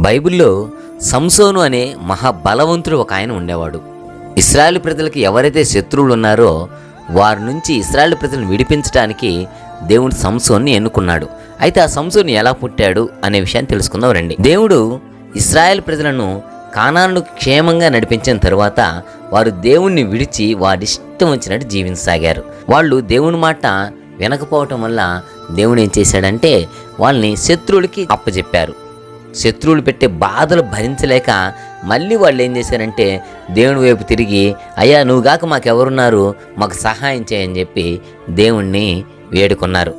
బైబిల్లో సంసోను అనే మహాబలవంతుడు ఒక ఆయన ఉండేవాడు. ఇస్రాయల్ ప్రజలకు ఎవరైతే శత్రువులు ఉన్నారో వారి నుంచి ఇస్రాయల్ ప్రజలను విడిపించడానికి దేవుడు సంసోన్ని ఎన్నుకున్నాడు. అయితే ఆ సంసోను ఎలా పుట్టాడు అనే విషయాన్ని తెలుసుకుందాం రండి. దేవుడు ఇస్రాయల్ ప్రజలను కానాను క్షేమంగా నడిపించిన తరువాత వారు దేవుణ్ణి విడిచి వారిష్టం వచ్చినట్టు జీవించసాగారు. వాళ్ళు దేవుని మాట వినకపోవటం వల్ల దేవుడు ఏం చేశాడంటే వాళ్ళని శత్రువులకి అప్పచెప్పారు శత్రువులు పెట్టే బాధలు భరించలేక మళ్ళీ వాళ్ళు ఏం చేశారంటే దేవుని వైపు తిరిగి అయ్యా నువ్వుగాక మాకెవరున్నారు? మాకు సహాయం చేయని చెప్పి దేవుణ్ణి వేడుకున్నారు.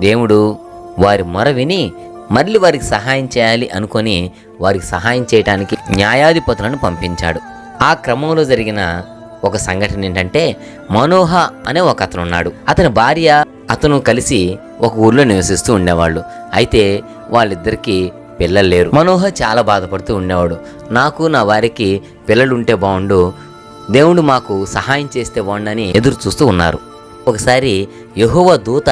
దేవుడు వారి మొర విని మళ్ళీ వారికి సహాయం చేయాలి అనుకొని వారికి సహాయం చేయడానికి న్యాయాధిపతులను పంపించాడు. ఆ క్రమంలో జరిగిన ఒక సంఘటన ఏంటంటే మనోహ అనే ఒక అతను ఉన్నాడు. అతని భార్య అతను కలిసి ఒక ఊర్లో నివసిస్తూ ఉండేవాళ్ళు. అయితే వాళ్ళిద్దరికీ పిల్లలు లేరు. మనోహ చాలా బాధపడుతూ ఉండేవాడు. నాకు నా వారికి పిల్లలు ఉంటే బాగుండు దేవుడు మాకు సహాయం చేస్తే బాగుండని ఎదురు చూస్తూ ఉన్నారు. ఒకసారి యహోవ దూత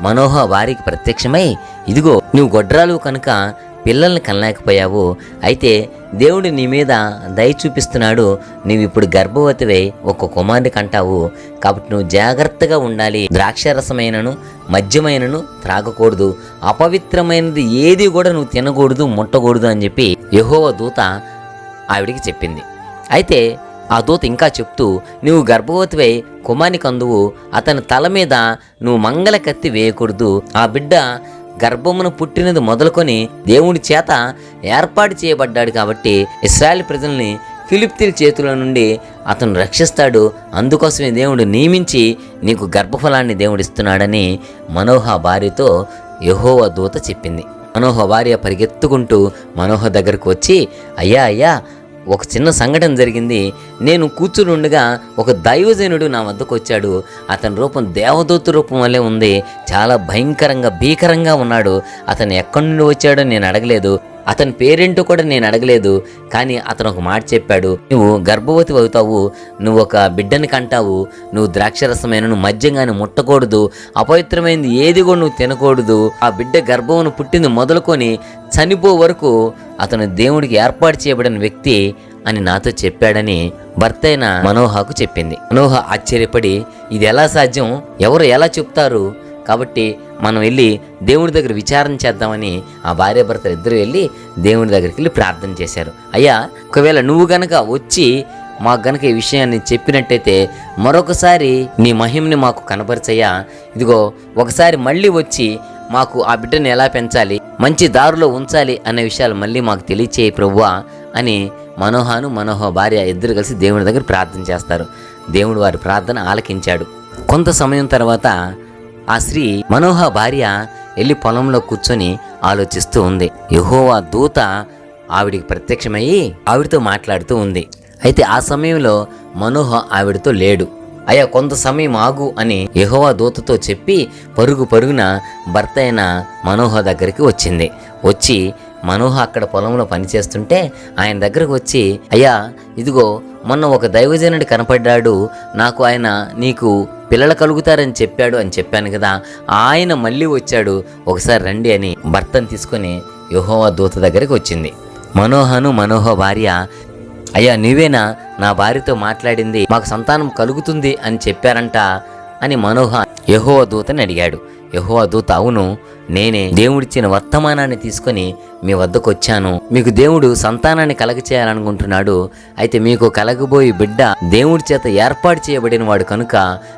మనోహ వారికి ప్రత్యక్షమై ఇదిగో నువ్వు గొడ్రాలు కనుక పిల్లల్ని కనలేకపోయావు అయితే దేవుడు నీ మీద దయ చూపిస్తున్నాడు. నీవు ఇప్పుడు గర్భవతివై ఒక కుమారుని కంటావు. కాబట్టి నువ్వు జాగ్రత్తగా ఉండాలి. ద్రాక్షరసమైనను మద్యమైనను త్రాగకూడదు. అపవిత్రమైనది ఏది కూడా నువ్వు తినకూడదు ముట్టకూడదు అని చెప్పి యహోవ దూత ఆవిడికి చెప్పింది. అయితే ఆ దూత ఇంకా చెప్తూ నువ్వు గర్భవతివై కుమానికి కందువు అతని తల మీద నువ్వు మంగళ కత్తి వేయకూడదు. ఆ బిడ్డ గర్భమును పుట్టినది మొదలుకొని దేవుడి చేత ఏర్పాటు చేయబడ్డాడు కాబట్టి ఇస్రాయల్ ప్రజల్ని ఫిలిప్తీల చేతుల నుండి అతను రక్షిస్తాడు. అందుకోసమే దేవుడు నియమించి నీకు గర్భఫలాన్ని దేవుడు ఇస్తున్నాడని మనోహ భార్యతో యహోవ దూత చెప్పింది. మనోహ భార్య పరిగెత్తుకుంటూ మనోహ దగ్గరకు వచ్చి అయ్యా అయ్యా ఒక చిన్న సంఘటన జరిగింది. నేను కూర్చునుండగా ఒక దైవజనుడు నా వద్దకు వచ్చాడు అతని రూపం దేవదూత రూపం వల్లే ఉంది. చాలా భయంకరంగా భీకరంగా ఉన్నాడు. అతను ఎక్కడి నుండి వచ్చాడో నేను అడగలేదు. అతని పేరేంటో కూడా నేను అడగలేదు కానీ అతను ఒక మాట చెప్పాడు. నువ్వు గర్భవతి అవుతావు నువ్వు ఒక బిడ్డని కంటావు నువ్వు ద్రాక్షరసమైన నువ్వు మద్యంగాని ముట్టకూడదు అపవిత్రమైనది ఏది కూడా నువ్వు తినకూడదు. ఆ బిడ్డ గర్భమును పుట్టింది మొదలుకొని చనిపో వరకు అతను దేవుడికి ఏర్పాటు చేయబడిన వ్యక్తి అని నాతో చెప్పాడని భర్త అయిన మనోహకు చెప్పింది. మనోహ ఆశ్చర్యపడి ఇది ఎలా సాధ్యం? ఎవరు ఎలా చెప్తారు? కాబట్టి మనం వెళ్ళి దేవుడి దగ్గర విచారణ చేద్దామని ఆ భార్య భర్తలు ఇద్దరు వెళ్ళి దేవుడి దగ్గరికి వెళ్ళి ప్రార్థన చేశారు. అయ్యా ఒకవేళ నువ్వు గనక వచ్చి మాకు గనక ఈ విషయాన్ని చెప్పినట్టయితే మరొకసారి నీ మహిమని మాకు కనపరిచయ్యా. ఇదిగో ఒకసారి మళ్ళీ వచ్చి మాకు ఆ బిడ్డని ఎలా పెంచాలి మంచి దారిలో ఉంచాలి అనే విషయాలు మళ్ళీ మాకు తెలియచేయి ప్రభువా అని మనోహాను మనోహ భార్య ఇద్దరు కలిసి దేవుడి దగ్గర ప్రార్థన చేస్తారు. దేవుడు వారి ప్రార్థన ఆలకించాడు. కొంత సమయం తర్వాత ఆ స్త్రీ మనోహ భార్య వెళ్ళి పొలంలో కూర్చొని ఆలోచిస్తూ ఉంది. యహోవా దూత ఆవిడికి ప్రత్యక్షమయ్యి ఆవిడతో మాట్లాడుతూ ఉంది. అయితే ఆ సమయంలో మనోహ ఆవిడతో లేడు. అయ్యా కొంత సమయం ఆగు అని యహోవా దూతతో చెప్పి పరుగు పరుగున భర్త అయిన మనోహ దగ్గరికి వచ్చింది. వచ్చి మనోహ అక్కడ పొలంలో పనిచేస్తుంటే ఆయన దగ్గరకు వచ్చి అయ్యా ఇదిగో మొన్న ఒక దైవజనుడు కనపడ్డాడు. నాకు ఆయన నీకు పిల్లలు కలుగుతారని చెప్పాడు అని చెప్పాను కదా ఆయన మళ్ళీ వచ్చాడు. ఒకసారి రండి అని భర్తను తీసుకొని యహోవ దూత దగ్గరికి వచ్చింది. మనోహను మనోహ భార్య అయ్యా నీవేనా నా భార్యతో మాట్లాడింది మాకు సంతానం కలుగుతుంది అని చెప్పారంట అని మనోహ యహోవ దూతని అడిగాడు. యహోవా దూత అవును నేనే దేవుడిచ్చిన వర్తమానాన్ని తీసుకొని మీ వద్దకు వచ్చాను మీకు దేవుడు సంతానాన్ని కలగ చేయాలనుకుంటున్నాడు అయితే మీకు కలగబోయే బిడ్డ దేవుడి చేత ఏర్పాటు చేయబడిన వాడు కనుక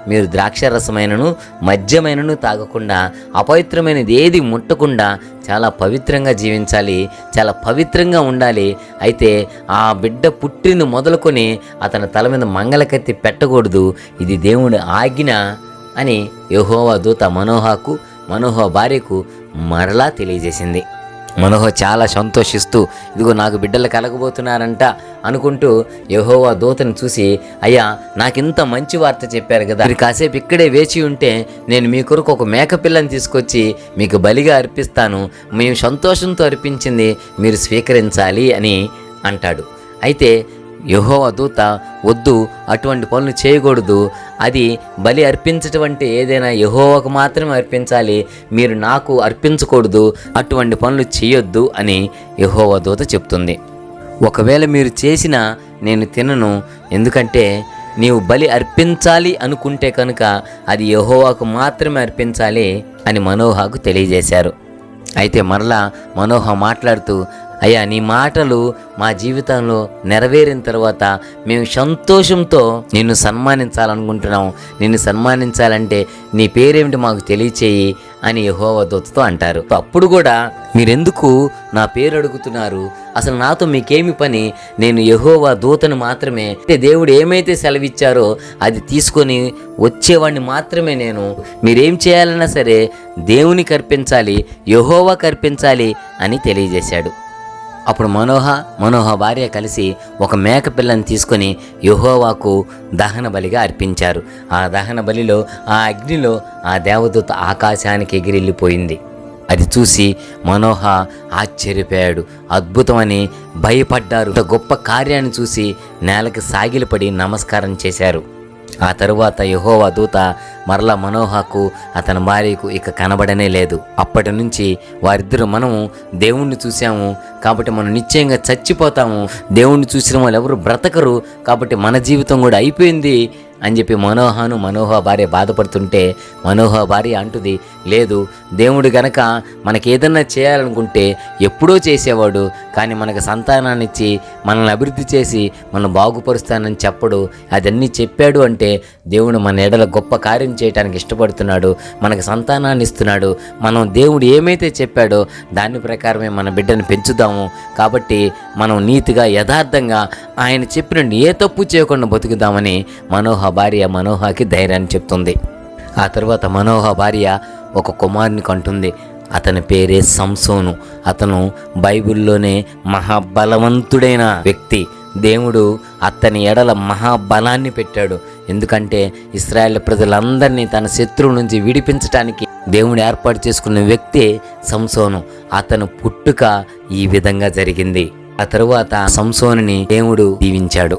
మీరు ద్రాక్షరసమైనను మద్యమైనను తాగకుండా అపవిత్రమైనది ఏది ముట్టకుండా చాలా పవిత్రంగా జీవించాలి చాలా పవిత్రంగా ఉండాలి. అయితే ఆ బిడ్డ పుట్టిన మొదలుకొని అతని తల మీద మంగళకత్తి పెట్టకూడదు. ఇది దేవుడి ఆజ్ఞ. అని యహోవా దూత మనోహకు మనోహ భార్యకు మరలా తెలియజేసింది. మనోహ చాలా సంతోషిస్తూ ఇదిగో నాకు బిడ్డలు కలగబోతున్నారంట అనుకుంటూ యహోవా దూతను చూసి అయ్యా నాకింత మంచి వార్త చెప్పారు కదా. మీరు కాసేపు ఇక్కడే వేచి ఉంటే నేను మీ కొరకు ఒక మేకపిల్లని తీసుకొచ్చి మీకు బలిగా అర్పిస్తాను. మేము సంతోషంతో అర్పించింది మీరు స్వీకరించాలి అని అంటాడు. అయితే యహోవ దూత వద్దు అటువంటి పనులు చేయకూడదు. అది బలి అర్పించటం అంటే ఏదైనా యహోవాకు మాత్రమే అర్పించాలి. మీరు నాకు అర్పించకూడదు. అటువంటి పనులు చేయొద్దు అని యహోవ దూత చెప్తుంది. ఒకవేళ మీరు చేసిన నేను తినను. ఎందుకంటే నీవు బలి అర్పించాలి అనుకుంటే కనుక అది యహోవాకు మాత్రమే అర్పించాలి అని మనోహకు తెలియజేశారు. అయితే మరలా మనోహ మాట్లాడుతూ అయ్యా నీ మాటలు మా జీవితంలో నెరవేరిన తర్వాత మేము సంతోషంతో నిన్ను సన్మానించాలనుకుంటున్నాం నిన్ను సన్మానించాలంటే నీ పేరేమిటి మాకు తెలియచేయి అని యహోవ దూతతో అంటారు. అప్పుడు కూడా మీరెందుకు నా పేరు అడుగుతున్నారు? అసలు నాతో మీకేమి పని? నేను యహోవా దూతను మాత్రమే. అంటే దేవుడు ఏమైతే సెలవిచ్చారో అది తీసుకొని వచ్చేవాడిని మాత్రమే నేను. మీరేం చేయాలన్నా సరే దేవుని కర్పించాలి యహోవా కర్పించాలి అని తెలియజేశాడు. అప్పుడు మనోహ మనోహ భార్య కలిసి ఒక మేక పిల్లని తీసుకొని యహోవాకు దహన బలిగా అర్పించారు. ఆ దహన బలిలో ఆ అగ్నిలో ఆ దేవదూత ఆకాశానికి ఎగిరిల్లిపోయింది అది చూసి మనోహ ఆశ్చర్యపోయాడు. అద్భుతమని భయపడ్డారు. గొప్ప కార్యాన్ని చూసి నేలకి సాగిలపడి నమస్కారం చేశారు. ఆ తరువాత యహోవా దూత మరల మనోహకు అతని భార్యకు ఇక కనబడనే లేదు. అప్పటి నుంచి వారిద్దరు మనము దేవుణ్ణి చూసాము కాబట్టి మనం నిశ్చయంగా చచ్చిపోతాము. దేవుణ్ణి చూసిన వాళ్ళు ఎవరు బ్రతకరు కాబట్టి మన జీవితం కూడా అయిపోయింది. అని చెప్పి మనోహను మనోహ భార్య బాధపడుతుంటే మనోహ భార్య అంటుంది లేదు దేవుడు గనక మనకేదన్నా చేయాలనుకుంటే ఎప్పుడో చేసేవాడు కానీ మనకు సంతానాన్ని ఇచ్చి మనల్ని అభివృద్ధి చేసి మనం బాగుపరుస్తానని చెప్పడు అదన్నీ చెప్పాడు అంటే దేవుడు మన ఎడల గొప్ప కార్యం చేయడానికి ఇష్టపడుతున్నాడు మనకు సంతానాన్ని ఇస్తున్నాడు మనం దేవుడు ఏమైతే చెప్పాడో దాని ప్రకారమే మన బిడ్డను పెంచుదాము. కాబట్టి మనం నీతిగా యథార్థంగా ఆయన చెప్పిన ఏ తప్పు చేయకుండా బతుకుదామని మనోహ భార్య మనోహకి ధైర్యాన్ని చెప్తుంది. ఆ తర్వాత మనోహ భార్య ఒక కుమారుని కంటుంది. అతని పేరే సంసోను. అతను బైబిల్లోనే మహాబలవంతుడైన వ్యక్తి. దేవుడు అతని ఎడల మహాబలాన్ని పెట్టాడు. ఎందుకంటే ఇస్రాయేల్ ప్రజలందరినీ తన శత్రువు నుంచి విడిపించటానికి దేవుని ఏర్పాటు చేసుకున్న వ్యక్తే సంసోను. అతను పుట్టుక ఈ విధంగా జరిగింది. ఆ తరువాత సంసోనుని దేవుడు దీవించాడు.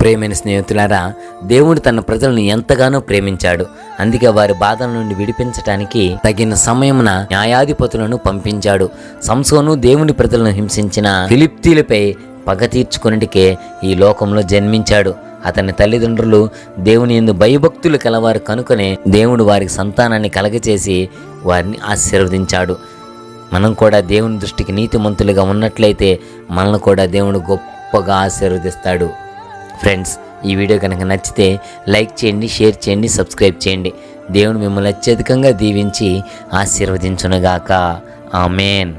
ప్రేమైన స్నేహితులారా దేవుడు తన ప్రజలను ఎంతగానో ప్రేమించాడు. అందుకే వారి బాధల నుండి విడిపించటానికి తగిన సమయమున న్యాయాధిపతులను పంపించాడు. సంసోను దేవుని ప్రజలను హింసించిన ఫిలిప్తీలపై పగ తీర్చుకున్నటికే ఈ లోకంలో జన్మించాడు. అతని తల్లిదండ్రులు దేవుని ఎందు భయభక్తులు కలవారు కనుకనే దేవుడు వారికి సంతానాన్ని కలగచేసి వారిని ఆశీర్వదించాడు. మనం కూడా దేవుని దృష్టికి నీతిమంతులుగా ఉన్నట్లయితే మనల్ని కూడా దేవుడు గొప్పగా ఆశీర్వదిస్తాడు. ఫ్రెండ్స్ ఈ వీడియో కనుక నచ్చితే లైక్ చేయండి షేర్ చేయండి సబ్స్క్రైబ్ చేయండి. దేవుడు మిమ్మల్ని అత్యధికంగా దీవించి ఆశీర్వదించునుగాక. ఆమెన్.